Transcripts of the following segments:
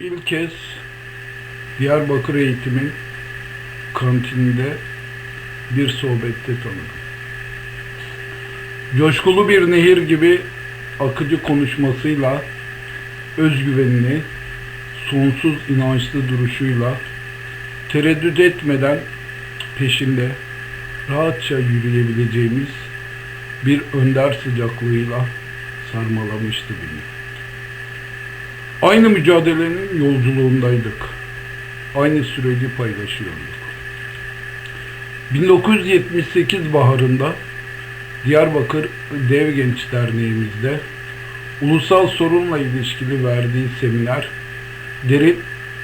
İlk kez Diyarbakır Eğitim'in kantininde bir sohbette tanıdım. Coşkulu bir nehir gibi akıcı konuşmasıyla, özgüvenini, sonsuz inançlı duruşuyla, tereddüt etmeden peşinde rahatça yürüyebileceğimiz bir önder sıcaklığıyla sarmalamıştı beni. Aynı mücadelenin yolculuğundaydık. Aynı süreci paylaşıyorduk. 1978 baharında Diyarbakır Dev Genç Derneğimizde ulusal sorunla ilişkili verdiği seminer derin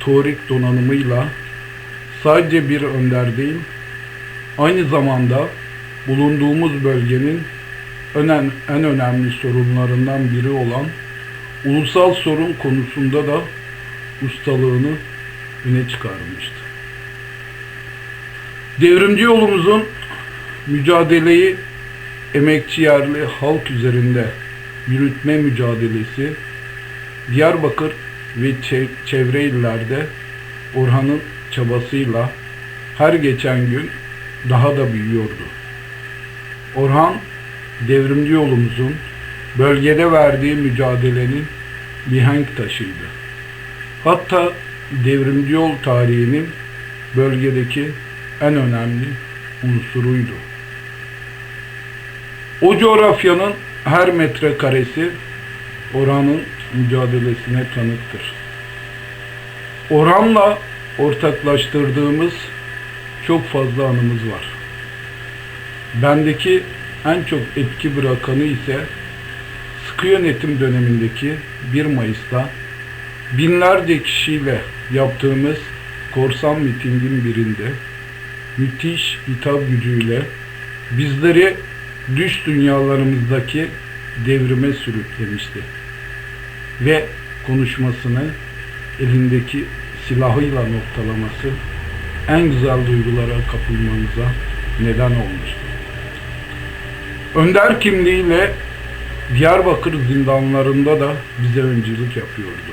teorik donanımıyla sadece bir önder değil, aynı zamanda bulunduğumuz bölgenin önen, en önemli sorunlarından biri olan ulusal sorun konusunda da ustalığını öne çıkarmıştı. Devrimci yolumuzun mücadeleyi emekçi yerli halk üzerinde yürütme mücadelesi Diyarbakır ve çev- çevre illerde Orhan'ın çabasıyla her geçen gün daha da büyüyordu. Orhan devrimci yolumuzun bölgede verdiği mücadelenin mihenk taşıydı. Hatta devrimci yol tarihinin bölgedeki en önemli unsuruydu. O coğrafyanın her metrekaresi Orhan'ın mücadelesine tanıktır. Orhan'la ortaklaştırdığımız çok fazla anımız var. Bendeki en çok etki bırakanı ise sıkı yönetim dönemindeki 1 Mayıs'ta binlerce kişiyle yaptığımız korsan mitingin birinde müthiş hitap gücüyle bizleri düş dünyalarımızdaki devrime sürüklemişti. Ve konuşmasını elindeki silahıyla noktalaması en güzel duygulara kapılmanıza neden olmuştu. Önder kimliğiyle Diyarbakır zindanlarında da bize öncülük yapıyordu.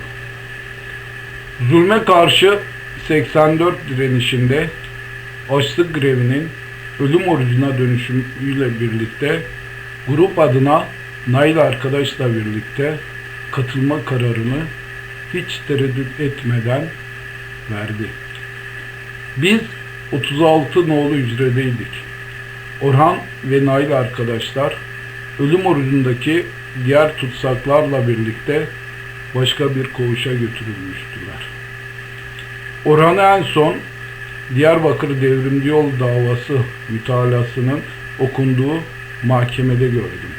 Zulme karşı 84 direnişinde açlık grevinin ölüm orucuna dönüşümüyle birlikte grup adına Nail arkadaşla birlikte katılma kararını hiç tereddüt etmeden verdi. Biz 36 nolu hücredeydik. Orhan ve Nail arkadaşlar ölüm orucundaki diğer tutsaklarla birlikte başka bir koğuşa götürülmüştüler. Orhan'ı en son Diyarbakır Devrimci Yol davası mütalasının okunduğu mahkemede gördüm.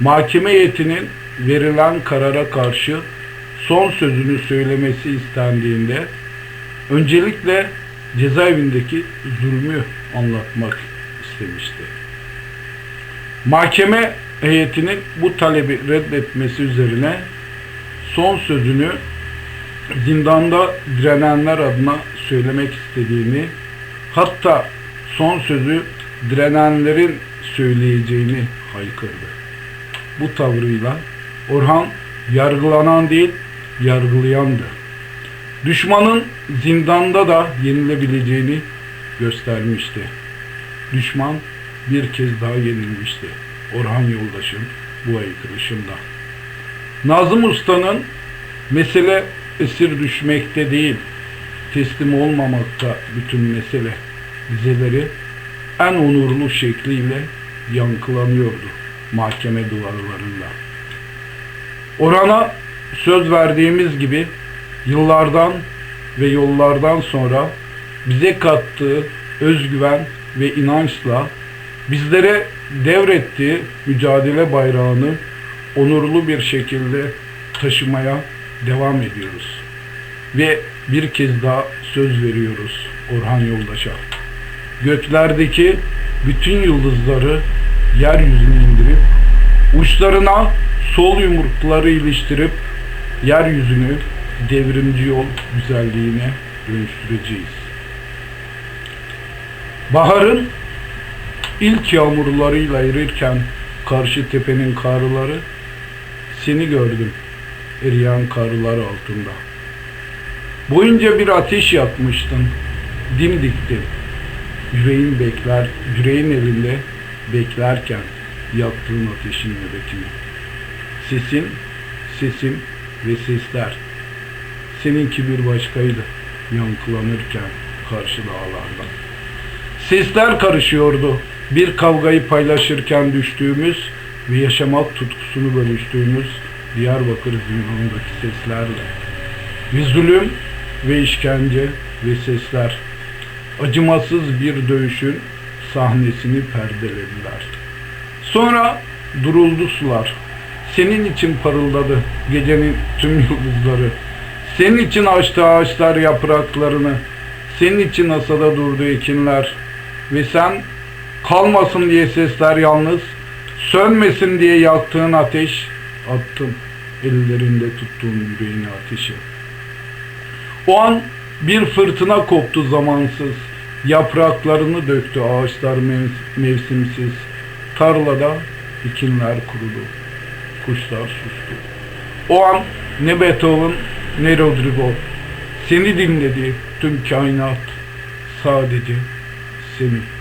Mahkeme heyetinin verilen karara karşı son sözünü söylemesi istendiğinde öncelikle cezaevindeki zulmü anlatmak istemişti. Mahkeme heyetinin bu talebi reddetmesi üzerine son sözünü zindanda direnenler adına söylemek istediğini hatta son sözü direnenlerin söyleyeceğini haykırdı. Bu tavrıyla Orhan yargılanan değil yargılayandı. Düşmanın zindanda da yenilebileceğini göstermişti. Düşman bir kez daha yenilmişti. Orhan Yoldaş'ın bu aykırışında. Nazım Usta'nın mesele esir düşmekte değil, teslim olmamakta bütün mesele dizeleri en onurlu şekliyle yankılanıyordu mahkeme duvarlarında. Orhan'a söz verdiğimiz gibi yıllardan ve yollardan sonra bize kattığı özgüven ve inançla bizlere devrettiği mücadele bayrağını onurlu bir şekilde taşımaya devam ediyoruz. Ve bir kez daha söz veriyoruz Orhan Yoldaş'a. Göklerdeki bütün yıldızları yeryüzüne indirip uçlarına sol yumrukları iliştirip yeryüzünü devrimci yol güzelliğine dönüştüreceğiz. Baharın ilk yağmurlarıyla erirken karşı tepenin karları seni gördüm eriyen karlar altında. Boyunca bir ateş yakmıştın. Dimdikti. Yüreğin bekler, yüreğin evinde beklerken yaktığın ateşin nöbetini. Sesin, sesim ve sesler. Seninki bir başkaydı yankılanırken karşı dağlardan. Sesler karışıyordu. Bir kavgayı paylaşırken düştüğümüz ve yaşamak tutkusunu bölüştüğümüz Diyarbakır zindanındaki seslerle. Ve zulüm ve işkence ve sesler. Acımasız bir dövüşün sahnesini perdelediler. Sonra duruldu sular. Senin için parıldadı gecenin tüm yıldızları. Senin için açtı ağaçlar yapraklarını. Senin için asada durdu ekinler. Ve sen kalmasın diye sesler yalnız, sönmesin diye yaktığın ateş, attım ellerinde tuttuğun yüreğine ateşi. O an bir fırtına koptu zamansız, yapraklarını döktü ağaçlar mev- mevsimsiz. Tarlada ekinler kurudu, kuşlar sustu. O an ne Beethoven ne Rodrigo seni dinledi tüm kainat sadece seni.